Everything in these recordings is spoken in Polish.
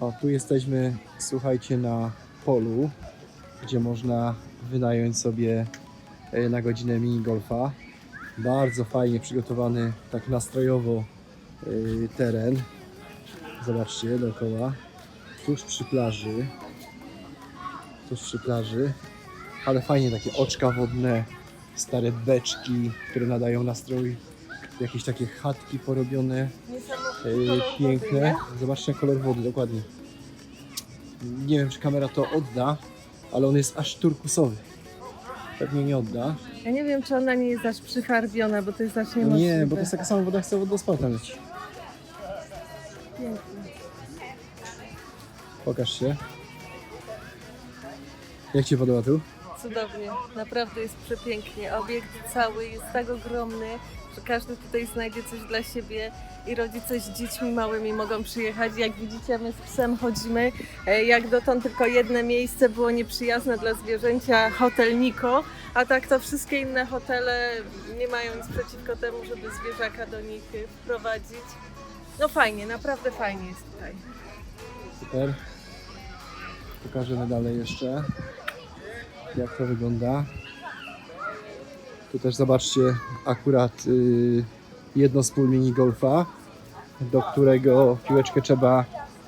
O, tu jesteśmy, słuchajcie, na polu, gdzie można wynająć sobie e, na godzinę mini golfa. Bardzo fajnie przygotowany, tak nastrojowo y, teren. Zobaczcie dookoła. Tuż przy plaży. Tuż przy plaży. Ale fajnie takie oczka wodne, stare beczki, które nadają nastrój. Jakieś takie chatki porobione, piękne. Wody, nie? Zobaczcie kolor wody, dokładnie. Nie wiem, czy kamera to odda, ale on jest aż turkusowy. Pewnie nie odda. Ja nie wiem, czy ona nie jest aż przyfarbiona, bo to jest aż niemożliwe. Nie, bo to jest taka sama woda, jak z wodospadu leci. Pięknie. Pokaż się. Jak Ci podoba tu? Cudownie, naprawdę jest przepięknie. Obiekt cały jest tak ogromny, że każdy tutaj znajdzie coś dla siebie i rodzice z dziećmi małymi mogą przyjechać. Jak widzicie, my z psem chodzimy. E, Jak dotąd tylko jedno miejsce było nieprzyjazne dla zwierzęcia, hotel Niko, a tak to wszystkie inne hotele nie mają nic przeciwko temu, żeby zwierzaka do nich wprowadzić. No fajnie, naprawdę fajnie jest tutaj. Super. Pokażemy dalej jeszcze, jak to wygląda. Tu też zobaczcie akurat y, jedno z pól mini golfa, do którego piłeczkę trzeba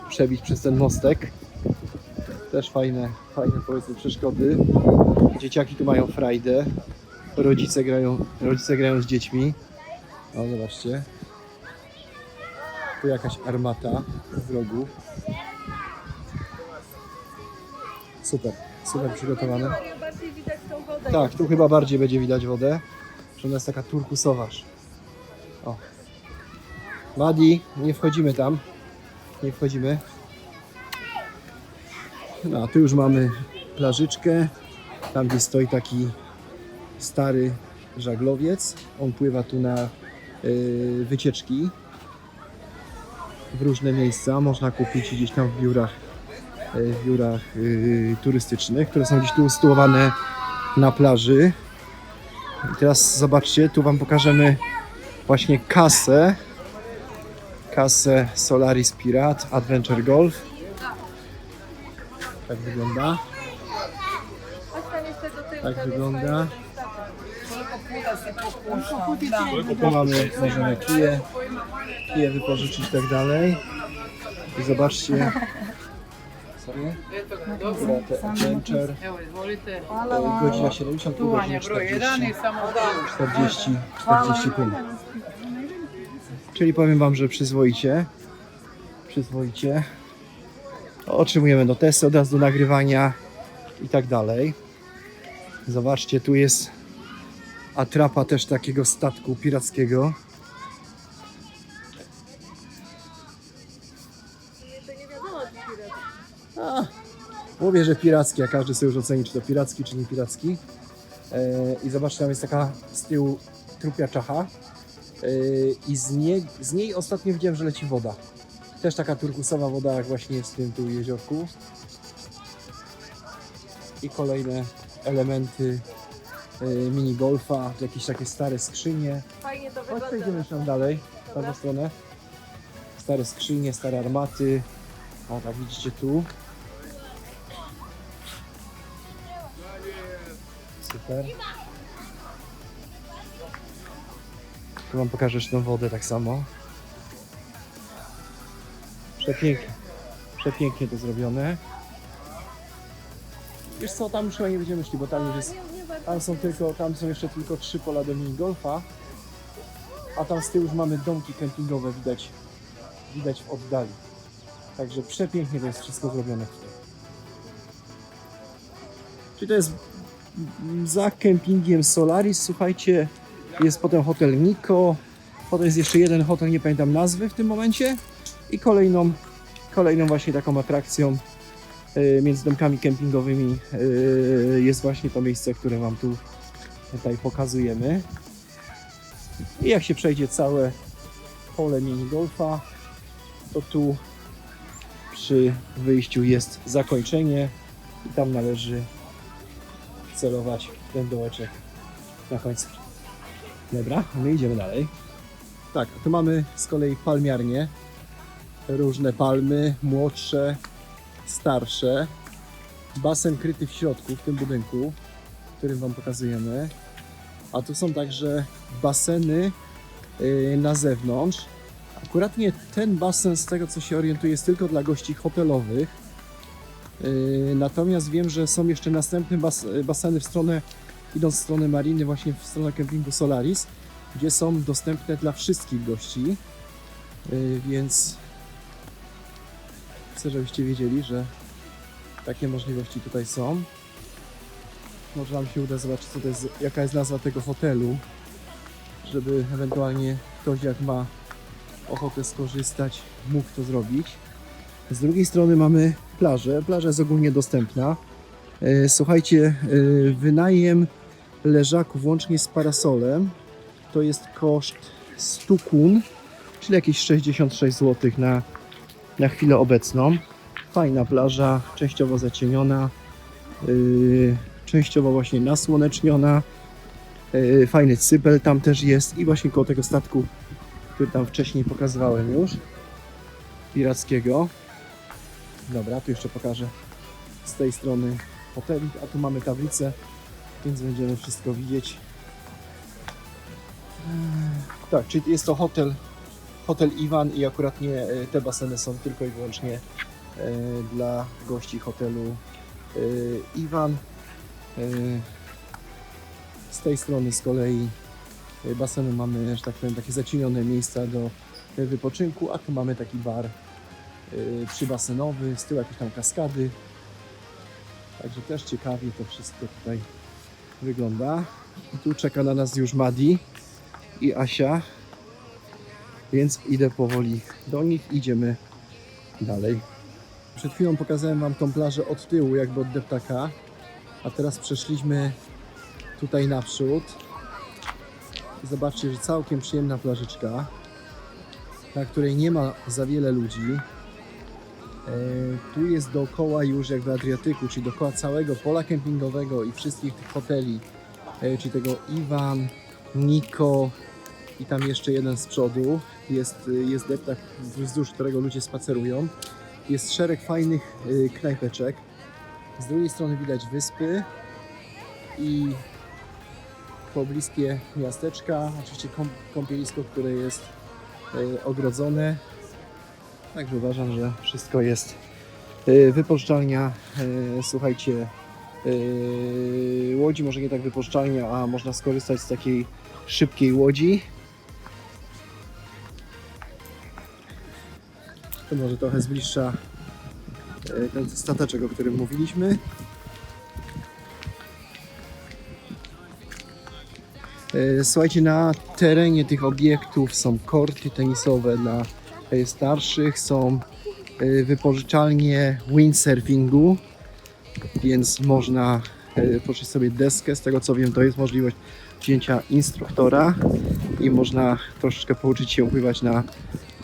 przebić przez ten mostek. Też fajne, fajne powiedzmy przeszkody. Dzieciaki tu mają frajdę. Rodzice grają, rodzice grają z dziećmi. O, zobaczcie. Tu jakaś armata w rogu. Super, super przygotowane. Tak, tu chyba bardziej będzie widać wodę, że ona jest taka turkusowa. O. Madi, nie wchodzimy tam. Nie wchodzimy. No, a tu już mamy plażyczkę. Tam gdzie stoi taki stary żaglowiec. On pływa tu na y, wycieczki w różne miejsca. Można kupić gdzieś tam w biurach, w biurach y, turystycznych, które są gdzieś tu usytuowane na plaży. I teraz zobaczcie, tu Wam pokażemy właśnie kasę. Kasę Solaris Pirat Adventure Golf. Tak wygląda. Tak wygląda. Tu mamy, możemy kije, kije wypożyczyć i tak dalej. I zobaczcie. Sorry. Pirat Adventure. Evo, izvolite. E, Godzina 70, tu godzina Čuvanje broj 1 40. i samo 40, 45. Czyli powiem Wam, że przyzwoicie. Przyzwoicie. Otrzymujemy notesy od razu do nagrywania i tak dalej. Zobaczcie, tu jest atrapa też takiego statku pirackiego. A, mówię, że piracki, a każdy sobie już oceni, czy to piracki, czy nie piracki. E, I zobaczcie, tam jest taka z tyłu trupia czacha. E, I z niej, z niej ostatnio widziałem, że leci woda. Też taka turkusowa woda, jak właśnie jest w tym tu jeziorku. I kolejne elementy e, mini golfa, jakieś takie stare skrzynie. Fajnie to Chodź, wygląda. przejdziemy jeszcze tam dalej, w Dobra. tamtą stronę. Stare skrzynie, stare armaty. O, tak widzicie tu. Super. Tu wam pokażę jeszcze tą wodę tak samo. Przepięknie. Przepięknie to zrobione. Wiesz co, tam już chyba nie będziemy szli, bo tam już jest tam są tylko, tam są jeszcze tylko trzy pola do minigolfa, a tam z tyłu już mamy domki kempingowe widać, widać w oddali. Także przepięknie to jest wszystko zrobione tutaj. Czyli to jest za kempingiem Solaris, słuchajcie, jest potem hotel Niko, potem jest jeszcze jeden hotel, nie pamiętam nazwy w tym momencie i kolejną, kolejną właśnie taką atrakcją y, między domkami kempingowymi y, jest właśnie to miejsce, które Wam tu tutaj pokazujemy. I jak się przejdzie całe pole mini golfa, to tu przy wyjściu jest zakończenie i tam należy celować ten dołeczek na końcu. Dobra, my idziemy dalej. Tak, tu mamy z kolei palmiarnię. różne palmy, młodsze, starsze. Basen kryty w środku, w tym budynku, którym Wam pokazujemy. A tu są także baseny yy, na zewnątrz. Akuratnie ten basen, z tego co się orientuję, jest tylko dla gości hotelowych. Yy, Natomiast wiem, że są jeszcze następne bas baseny w stronę, idąc w stronę mariny, właśnie w stronę kempingu Solaris, gdzie są dostępne dla wszystkich gości. Yy, Więc chcę, żebyście wiedzieli, że takie możliwości tutaj są. Może Wam się uda zobaczyć, co to jest, jaka jest nazwa tego hotelu, żeby ewentualnie ktoś, jak ma ochotę skorzystać, mógł to zrobić. Z drugiej strony mamy plażę. Plaża jest ogólnie dostępna. E, Słuchajcie, e, wynajem leżaków łącznie z parasolem to jest koszt 100 kun, czyli jakieś 66 zł na, na chwilę obecną. Fajna plaża, częściowo zacieniona, yy, częściowo właśnie nasłoneczniona. Fajny cypel tam też jest i właśnie koło tego statku, który tam wcześniej pokazywałem już, pirackiego. Dobra, tu jeszcze pokażę z tej strony hotelik, a tu mamy tablicę, więc będziemy wszystko widzieć. Eee, Tak, czyli jest to hotel, hotel Iwan i akurat nie e, te baseny są tylko i wyłącznie e, dla gości hotelu e, Iwan. Z tej strony z kolei basenu mamy, że tak powiem, takie zacienione miejsca do wypoczynku, a tu mamy taki bar przybasenowy, z tyłu jakieś tam kaskady. Także też ciekawie to wszystko tutaj wygląda. I tu czeka na nas już Madi i Asia, więc idę powoli do nich, idziemy dalej. Przed chwilą pokazałem Wam tą plażę od tyłu, jakby od deptaka, a teraz przeszliśmy tutaj naprzód. Zobaczcie, że całkiem przyjemna plażyczka, na której nie ma za wiele ludzi. E, tu jest dookoła już jakby Adriatyku, czyli dookoła całego pola kempingowego i wszystkich tych hoteli, e, czyli tego Iwan, Niko i tam jeszcze jeden z przodu. Jest, jest deptak, wzdłuż którego ludzie spacerują. Jest szereg fajnych y, knajpeczek. Z drugiej strony widać wyspy i pobliskie miasteczka. Oczywiście kąp, kąpielisko, które jest ogrodzone. Także uważam, że wszystko jest. Y, Wypożyczalnia, y, słuchajcie, y, łodzi, może nie tak wypożyczalnia, a można skorzystać z takiej szybkiej łodzi. To może trochę z bliższa y, ten stateczek, o którym mówiliśmy. Słuchajcie, na terenie tych obiektów są korty tenisowe dla starszych, są y, wypożyczalnie windsurfingu, więc można y, poczuć sobie deskę. Z tego co wiem, to jest możliwość wzięcia instruktora i można troszeczkę pouczyć się pływać na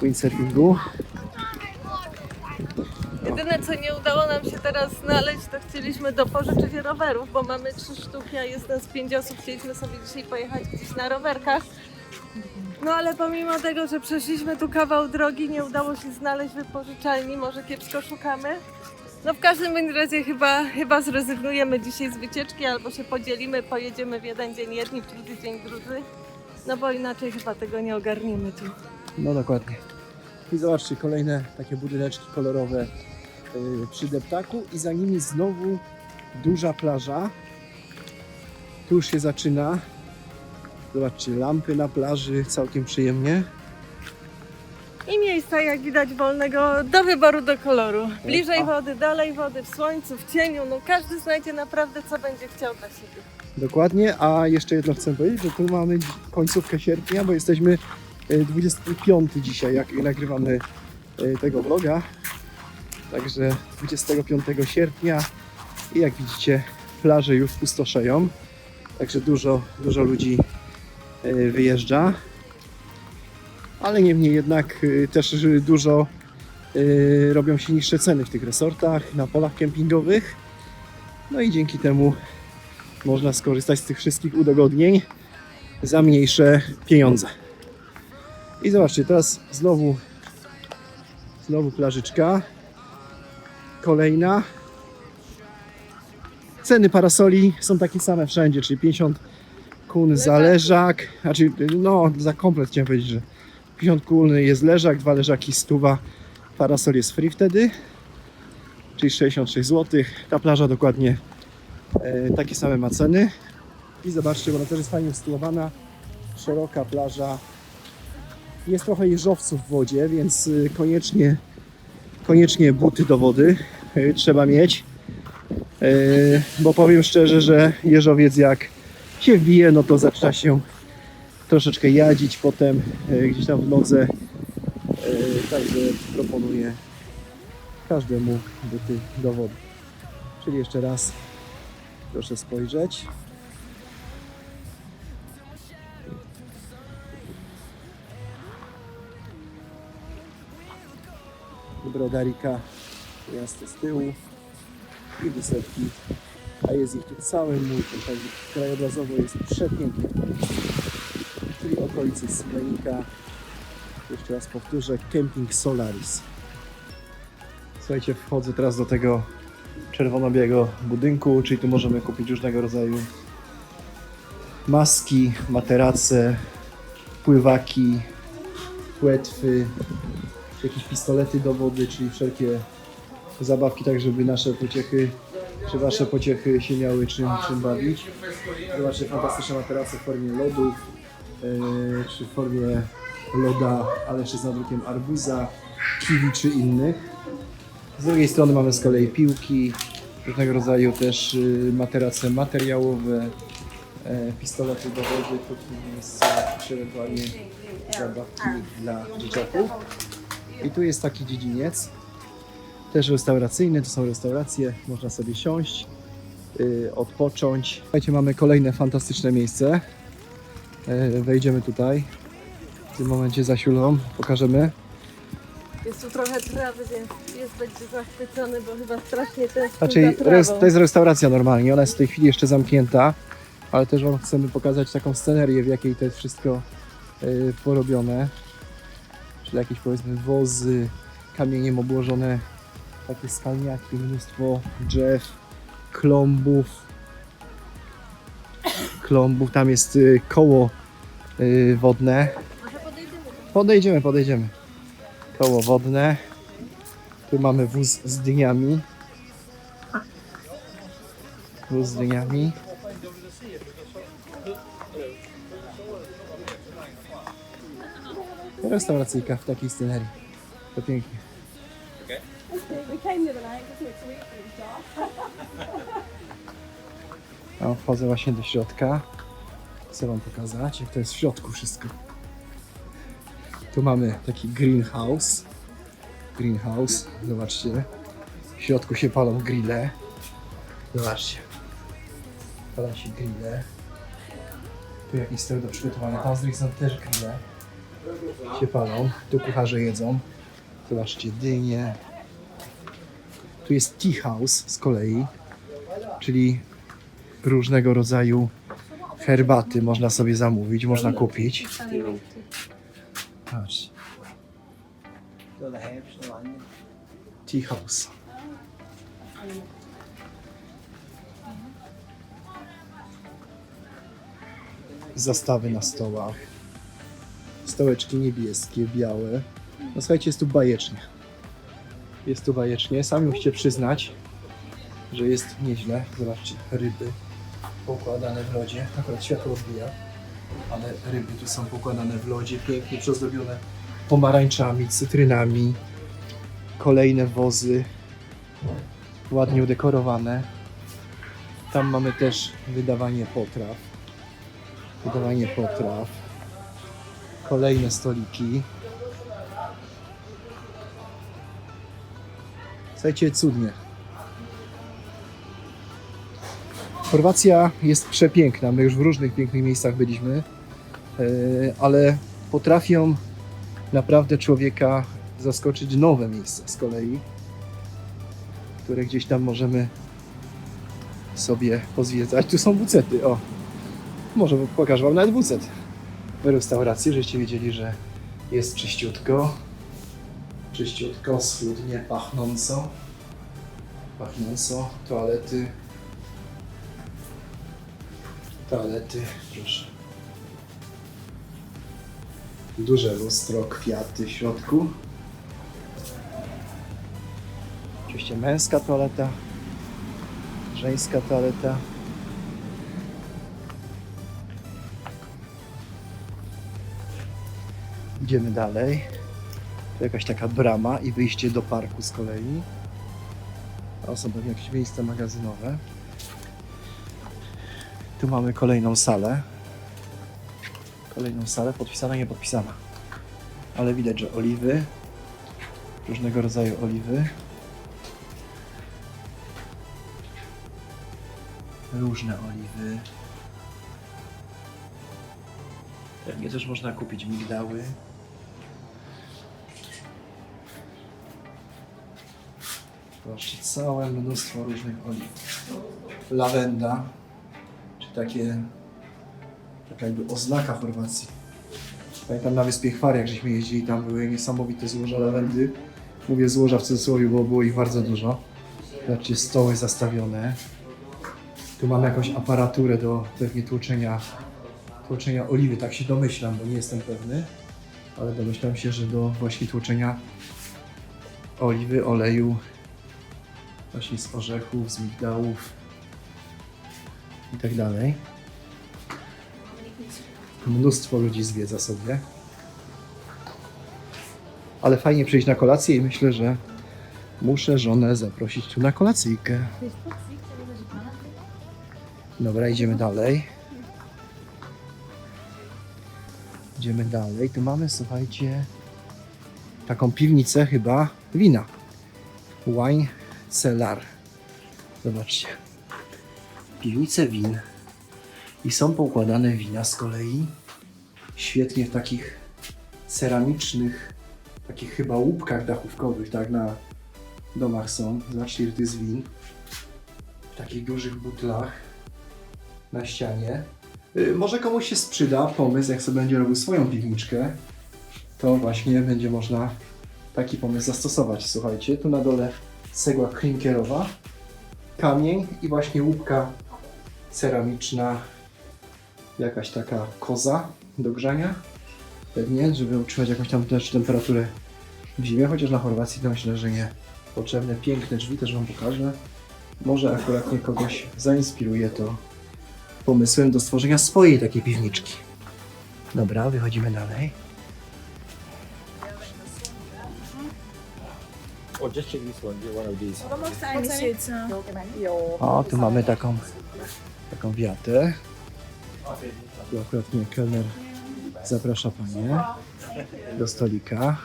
windsurfingu. Jedyne co nie udało nam się teraz znaleźć, to chcieliśmy dopożyczyć rowerów, bo mamy trzy sztuki, a jest nas pięć osób. Chcieliśmy sobie dzisiaj pojechać gdzieś na rowerkach. No ale pomimo tego, że przeszliśmy tu kawał drogi, nie udało się znaleźć wypożyczalni, może kiepsko szukamy. No w każdym razie chyba, chyba zrezygnujemy dzisiaj z wycieczki, albo się podzielimy, pojedziemy w jeden dzień jedni, w drugi dzień drudzy. No bo inaczej chyba tego nie ogarniemy tu. No dokładnie. I zobaczcie, kolejne takie budyneczki kolorowe yy, przy deptaku i za nimi znowu duża plaża. Tu już się zaczyna. Zobaczcie, lampy na plaży, całkiem przyjemnie. I miejsca, jak widać, wolnego do wyboru, do koloru. Bliżej A. wody, dalej wody, w słońcu, w cieniu. No każdy znajdzie naprawdę, co będzie chciał dla siebie. Dokładnie, a jeszcze jedno chcę powiedzieć, że tu mamy końcówkę sierpnia, bo jesteśmy y, 25 dzisiaj, jak nagrywamy y, tego vloga. Także 25 sierpnia i jak widzicie plaże już pustoszeją. Także dużo, dużo ludzi wyjeżdża. Ale niemniej jednak y, też y, dużo y, robią się niższe ceny w tych resortach, na polach kempingowych. No i dzięki temu można skorzystać z tych wszystkich udogodnień za mniejsze pieniądze. I zobaczcie, teraz znowu Znowu plażyczka. Kolejna. Ceny parasoli są takie same wszędzie, czyli 50 kun za leżak. Znaczy, no, za komplet chciałem powiedzieć, że 50 kun jest leżak, dwa leżaki stuwa. Parasol jest free wtedy, czyli 66 zł. Ta plaża dokładnie e, takie same ma ceny. I zobaczcie, bo ona też jest fajnie ustylowana. Szeroka plaża. Jest trochę jeżowców w wodzie, więc y, koniecznie, koniecznie buty do wody y, trzeba mieć. Y, Bo powiem szczerze, że jeżowiec jak się wbije, no to zaczyna się troszeczkę jadzić potem y, gdzieś tam w nodze. Y, Także proponuję każdemu buty do wody. Czyli jeszcze raz proszę spojrzeć. Brodarika jasne z tyłu i wysepki, a jest ich tu cały multum, także krajobrazowo jest przepięknie. Czyli okolice Smenika. Jeszcze raz powtórzę, Camping Solaris. Słuchajcie, wchodzę teraz do tego czerwono-białego budynku, czyli tu możemy kupić różnego rodzaju maski, materace, pływaki, płetwy, jakieś pistolety do wody, czyli wszelkie zabawki, tak żeby nasze pociechy, czy wasze pociechy się miały czym, czym bawić. Zobaczcie, fantastyczne materace w formie lodów, yy, czy w formie loda, ale jeszcze z nadrukiem arbuza, kiwi czy innych. Z drugiej strony mamy z kolei piłki, różnego rodzaju też yy, materace materiałowe, e, pistolety do wody, krótkie miejsca, czy ewentualnie zabawki dla dzieciaków. I tu jest taki dziedziniec, też restauracyjny, to są restauracje, można sobie siąść, yy, odpocząć. Słuchajcie, mamy kolejne fantastyczne miejsce. Yy, wejdziemy tutaj. W tym momencie za siulą pokażemy. Jest tu trochę trawy, więc jest będzie zachwycony, bo chyba strasznie tęskni Znaczy, to jest restauracja normalnie, ona jest w tej chwili jeszcze zamknięta, ale też Wam chcemy pokazać taką scenerię, w jakiej to jest wszystko yy, porobione. Czyli jakieś powiedzmy wozy, kamieniem obłożone takie skalniaki, mnóstwo drzew, klombów. Klombów, tam jest y, koło y, wodne. Podejdziemy, podejdziemy. Koło wodne. Tu mamy wóz z dyniami. Wóz z dyniami. Restauracyjka w takiej scenerii. To pięknie. We came wchodzę właśnie do środka. Chcę wam pokazać, jak to jest w środku wszystko. Tu mamy taki greenhouse. Greenhouse, zobaczcie. W środku się palą grille. Zobaczcie. Palą się grille. Tu jakiś stół do przygotowania. Tam z drugiej strony też grille. Się palą. Tu kucharze jedzą. Zobaczcie, dynie. Tu jest tea house z kolei, czyli różnego rodzaju herbaty można sobie zamówić, można kupić. Patrzcie. Tea house. Zastawy na stołach. Stołeczki niebieskie, białe. No słuchajcie, jest tu bajecznie. Jest tu bajecznie. Sami musicie przyznać, że jest nieźle. Zobaczcie, ryby pokładane w lodzie. Akurat światło odbija, ale ryby tu są pokładane w lodzie, pięknie przyozdobione pomarańczami, cytrynami. Kolejne wozy, ładnie udekorowane. Tam mamy też wydawanie potraw. Wydawanie potraw. Kolejne stoliki. Słuchajcie, cudnie. Chorwacja jest przepiękna. My już w różnych pięknych miejscach byliśmy, e, ale potrafią naprawdę człowieka zaskoczyć nowe miejsca z kolei, które gdzieś tam możemy sobie pozwiedzać. Tu są bucety, o. Może pokażę Wam nawet bucet w restauracji, żeście wiedzieli, że jest czyściutko. Czyściutko, schludnie, pachnąco. Pachnąco. Toalety. Toalety, proszę. Duże lustro, kwiaty w środku. Oczywiście męska toaleta, żeńska toaleta. Idziemy dalej. Tu jakaś taka brama i wyjście do parku z kolei. To są pewnie jakieś miejsca magazynowe. Tu mamy kolejną salę. Kolejną salę, podpisana, nie podpisana. Ale widać, że oliwy. Różnego rodzaju oliwy. Różne oliwy. Pewnie też można kupić migdały. Proszę, całe mnóstwo różnych oliw. Lawenda, czy takie, taka jakby oznaka Chorwacji. Pamiętam na wyspie Chwar, jak żeśmy jeździli, tam były niesamowite złoża lawendy. Mówię złoża w cudzysłowie, bo było ich bardzo dużo. Zobaczcie, stoły zastawione. Tu mamy jakąś aparaturę do pewnie tłuczenia, tłuczenia oliwy, tak się domyślam, bo nie jestem pewny. Ale domyślam się, że do właśnie tłuczenia oliwy, oleju, właśnie z orzechów, z migdałów i tak dalej. Mnóstwo ludzi zwiedza sobie. Ale fajnie przyjść na kolację i myślę, że muszę żonę zaprosić tu na kolacyjkę. Dobra, idziemy dalej. Idziemy dalej. Tu mamy, słuchajcie, taką piwnicę chyba wina. Wine cellar. Zobaczcie. Piwnice win. I są poukładane wina z kolei świetnie w takich ceramicznych, takich chyba łupkach dachówkowych, tak na domach są. Zobaczcie, ile to jest win. W takich dużych butlach na ścianie. Y, Może komuś się sprzyda pomysł, jak sobie będzie robił swoją piwniczkę, to właśnie będzie można taki pomysł zastosować. Słuchajcie, tu na dole cegła klinkerowa, kamień i właśnie łupka ceramiczna, jakaś taka koza do grzania, pewnie, żeby utrzymać jakąś tam też temperaturę w zimie, chociaż na Chorwacji to myślę, że nie potrzebne. Piękne drzwi też Wam pokażę. Może akurat nie kogoś zainspiruje to pomysłem do stworzenia swojej takiej piwniczki. Dobra, wychodzimy dalej. Or just check this one, one of these. O, tu mamy taką, taką wiatę. Tu akurat mnie kelner zaprasza panie do stolika.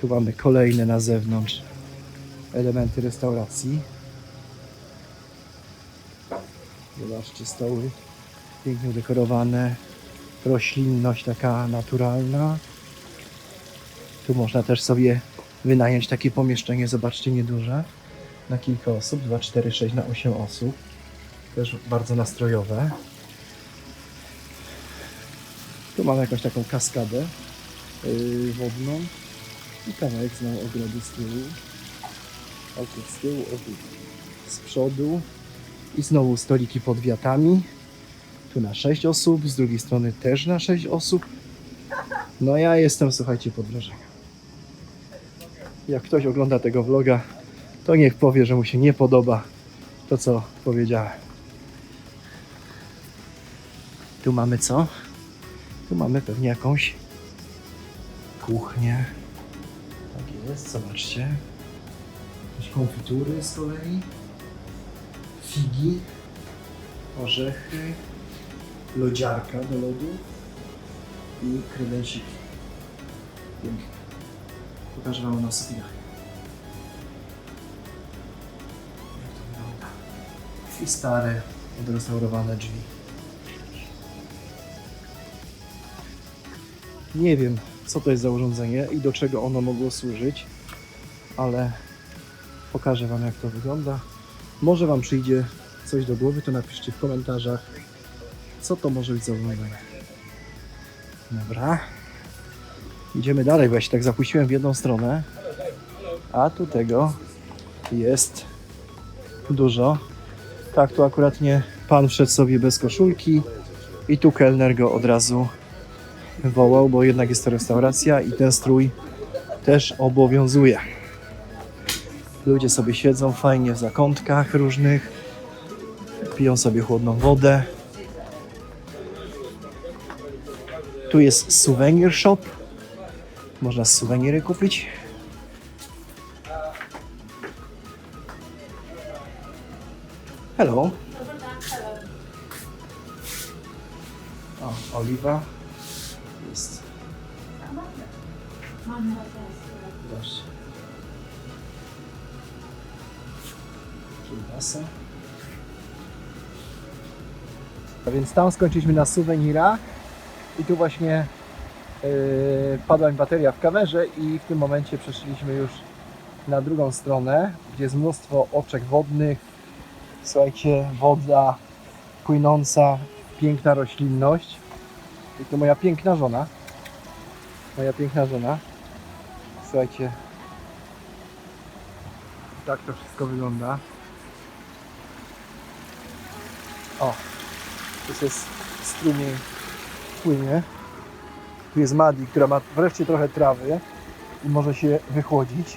Tu mamy kolejne na zewnątrz elementy restauracji. Zobaczcie, stoły pięknie udekorowane, roślinność taka naturalna. Tu można też sobie wynająć takie pomieszczenie, zobaczcie, nieduże, na kilka osób, 2, 4, 6 na 8 osób. Też bardzo nastrojowe. Tu mamy jakąś taką kaskadę yy, wodną i kawałek znowu ogrodu z tyłu. Ogród z tyłu, ogród z przodu i znowu stoliki pod wiatami. Tu na 6 osób, z drugiej strony też na 6 osób. No ja jestem, słuchajcie, pod wrażeniem. Jak ktoś ogląda tego vloga, to niech powie, że mu się nie podoba to, co powiedziałem. Tu mamy co? Tu mamy pewnie jakąś kuchnię. Tak jest, zobaczcie. Jakieś konfitury z kolei. Figi. Orzechy. Lodziarka do lodu. I kredensiki. Pięknie. Pokażę Wam na sufitach. Jak to wygląda. I stare, odrestaurowane drzwi. Nie wiem, co to jest za urządzenie i do czego ono mogło służyć, ale pokażę Wam, jak to wygląda. Może Wam przyjdzie coś do głowy, to napiszcie w komentarzach, co to może być za urządzenie. Dobra. Idziemy dalej, bo ja się tak zapuściłem w jedną stronę. A tu tego jest dużo. Tak, tu akurat nie pan wszedł sobie bez koszulki i tu kelner go od razu wołał, bo jednak jest to restauracja i ten strój też obowiązuje. Ludzie sobie siedzą fajnie w zakątkach różnych, piją sobie chłodną wodę. Tu jest souvenir shop. Można suweniry kupić. Hello. O, oliwa. Jest. Proszę. Kiełbasa. A więc tam skończyliśmy na suwenirach i tu właśnie padła mi bateria w kamerze i w tym momencie przeszliśmy już na drugą stronę, gdzie jest mnóstwo oczek wodnych. Słuchajcie, woda płynąca, piękna roślinność. I to moja piękna żona. Moja piękna żona. Słuchajcie, tak to wszystko wygląda. O, tu jest strumień płynie. Tu jest Madi, która ma wreszcie trochę trawy i może się wychłodzić.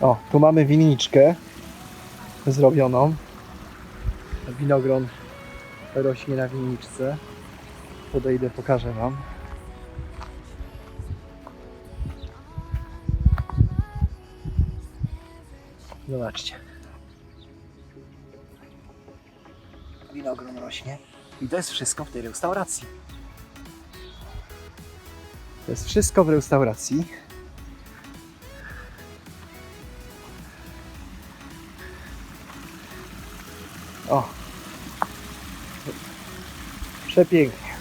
O, tu mamy winniczkę zrobioną. Winogron rośnie na winniczce. Podejdę, pokażę Wam. Zobaczcie. Winogron rośnie. I to jest wszystko w tej restauracji. To jest wszystko w restauracji. O. Przepięknie.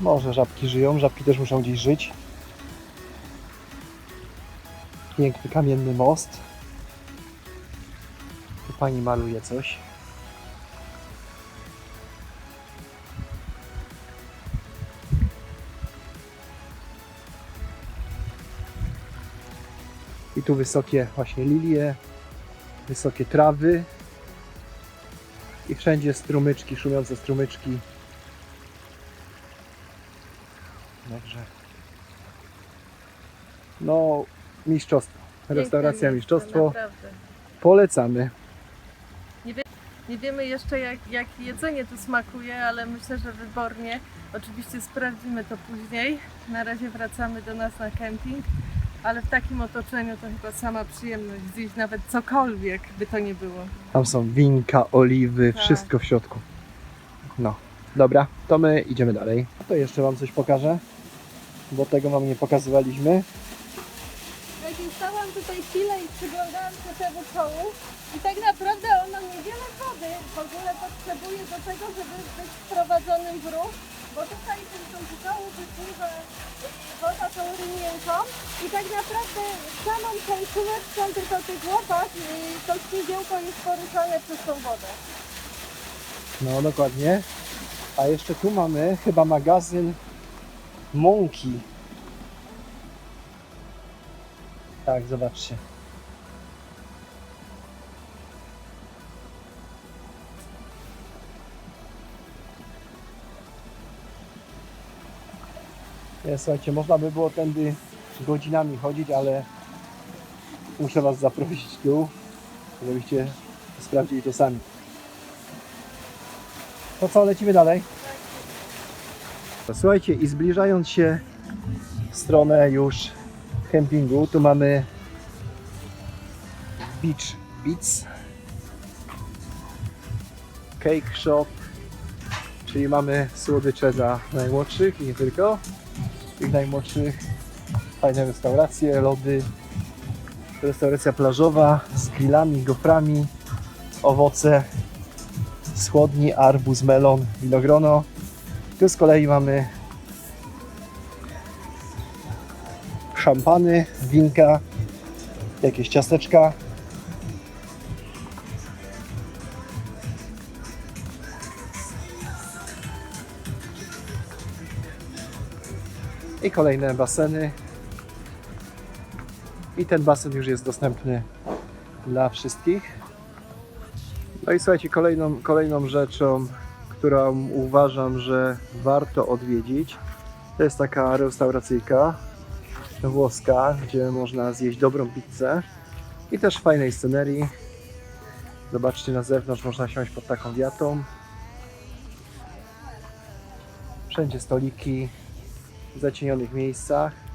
Może żabki żyją, żabki też muszą gdzieś żyć. Piękny kamienny most. Tu pani maluje coś. I tu wysokie właśnie lilie, wysokie trawy. I wszędzie strumyczki, szumiące strumyczki. Także. No, mistrzostwo. Restauracja mistrzostwo. Naprawdę. Polecamy. Nie wiemy jeszcze jak, jak jedzenie tu smakuje, ale myślę, że wybornie. Oczywiście sprawdzimy to później. Na razie wracamy do nas na kemping, ale w takim otoczeniu to chyba sama przyjemność zjeść nawet cokolwiek by to nie było. Tam są winka, oliwy, Tak. wszystko w środku. No, dobra, to my idziemy dalej. To jeszcze Wam coś pokażę, bo tego Wam nie pokazywaliśmy. Właśnie stałam tutaj chwilę i przyglądałam się temu kołu i tak naprawdę ono niewiele wody w ogóle potrzebuje do tego, żeby być wprowadzonym w ruch, bo tutaj ten tą kołu wypływa y, woda tą rynienką i tak naprawdę samą tą kółeczką tylko tych łopat y, to śmigiełko jest poruszane przez tą wodę. No, dokładnie. A jeszcze tu mamy chyba magazyn mąki. Tak, zobaczcie. Słuchajcie, można by było tędy godzinami chodzić, ale muszę Was zaprosić tu, żebyście sprawdzili to sami. To co, lecimy dalej? Słuchajcie, i zbliżając się w stronę już kempingu, tu mamy Beach Beats, Cake Shop, czyli mamy słodycze dla najmłodszych i nie tylko. Tych najmłodszych, fajne restauracje, lody, restauracja plażowa z grillami, goframi, owoce, schłodni, arbuz, melon, winogrono. Tu z kolei mamy szampany, winka, jakieś ciasteczka. I kolejne baseny. I ten basen już jest dostępny dla wszystkich. No i słuchajcie, kolejną, kolejną rzeczą, którą uważam, że warto odwiedzić, to jest taka restauracyjka włoska, gdzie można zjeść dobrą pizzę i też fajnej scenerii. Zobaczcie na zewnątrz, można siąść pod taką wiatą. Wszędzie stoliki w zacienionych miejscach.